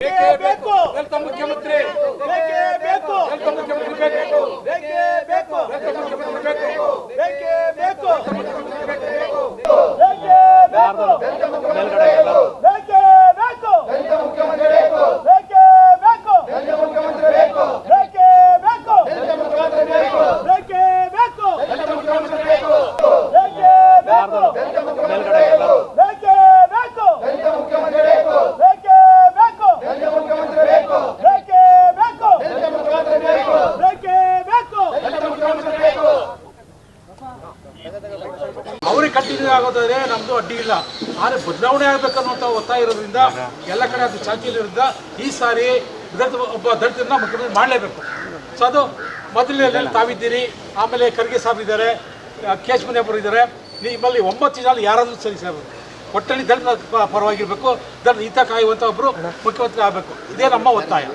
ಬೇಕೇ ಬೇಕು ದಲಿತ ಮುಖ್ಯಮಂತ್ರಿ ಬೇಕೇ ಬೇಕು ದಲಿತ ಮುಖ್ಯಮಂತ್ರಿ ಬೇಕು ಬೇಕೇ ಬೇಕು ದಲಿತ ಮುಖ್ಯಮಂತ್ರಿ ಬೇಕು ಬೇಕೇ ಬೇಕು ಮುಖ್ಯಮಂತ್ರಿ ಬೇಕು ಬೇಕೇ ಬೇಕು ಬೇಕೇ ಬೇಕು ದಲಿತ ಮುಖ್ಯಮಂತ್ರಿ ಬೇಕು ಬೇಕೇ ಬೇಕು ದಲಿತ ಮುಖ್ಯಮಂತ್ರಿ ಬೇಕು ಬೇಕೇ ಬೇಕು ದಲಿತ ಮುಖ್ಯಮಂತ್ರಿ ಬೇಕು ಬೇಕೇ ಬೇಕು ದಲಿತ ಮುಖ್ಯಮಂತ್ರಿ ಬೇಕು ಬೇಕೇ ಬೇಕು ದಲಿತ ಮುಖ್ಯಮಂತ್ರಿ ಬೇಕು ಬೇಕು ದಲಿತ ಮುಖ್ಯಮಂತ್ರಿ ಬೇಕು ಬೇಕೇ ಬೇಕು ದಲಿತ ಮುಖ್ಯಮಂತ್ರಿ ಬೇಕು ಬೇಕೇ ಬೇಕು ದಲಿತ ಮುಖ್ಯಮಂತ್ರಿ ಬೇಕು ಬೇಕೇ ಬೇಕು ದಲಿತ ಮುಖ್ಯಮಂತ್ರಿ ಬೇಕು ಅವ್ರಿಗೆ ಕಂಟಿನ್ಯೂ ಆಗೋದಾದ್ರೆ ನಮ್ದು ಅಡ್ಡಿ ಇಲ್ಲ. ಆದರೆ ಬದಲಾವಣೆ ಆಗ್ಬೇಕನ್ನುವಂತ ಒತ್ತಾಯ ಇರೋದ್ರಿಂದ ಎಲ್ಲ ಕಡೆ ಅದು ಚಾಚಿಲಿರೋದ್ರಿಂದ ಈ ಸಾರಿ ಒಬ್ಬ ದಲಿತರನ್ನ ಮುಖ್ಯಮಂತ್ರಿ ಮಾಡಲೇಬೇಕು. ಸೊ ಅದು ಮೊದಲನೇ ತಾವಿದ್ದೀರಿ, ಆಮೇಲೆ ಖರ್ಗೆ ಇದ್ದಾರೆ ಕೇಶ್ ಮುನಿಯಪ್ಪರು ಇದ್ದಾರೆ. ನಿಮ್ಮಲ್ಲಿ ಒಂಬತ್ತು ಜನ ಯಾರಾದರೂ ಸರಿ ಸರ್ ಒಟ್ಟಲ್ಲಿ ದಲಿತ ಪರವಾಗಿರ್ಬೇಕು, ದಲಿತ ಹಿತ ಕಾಯುವಂಥ ಒಬ್ಬರು ಮುಖ್ಯಮಂತ್ರಿ ಆಗಬೇಕು. ಇದೇ ನಮ್ಮ ಒತ್ತಾಯ.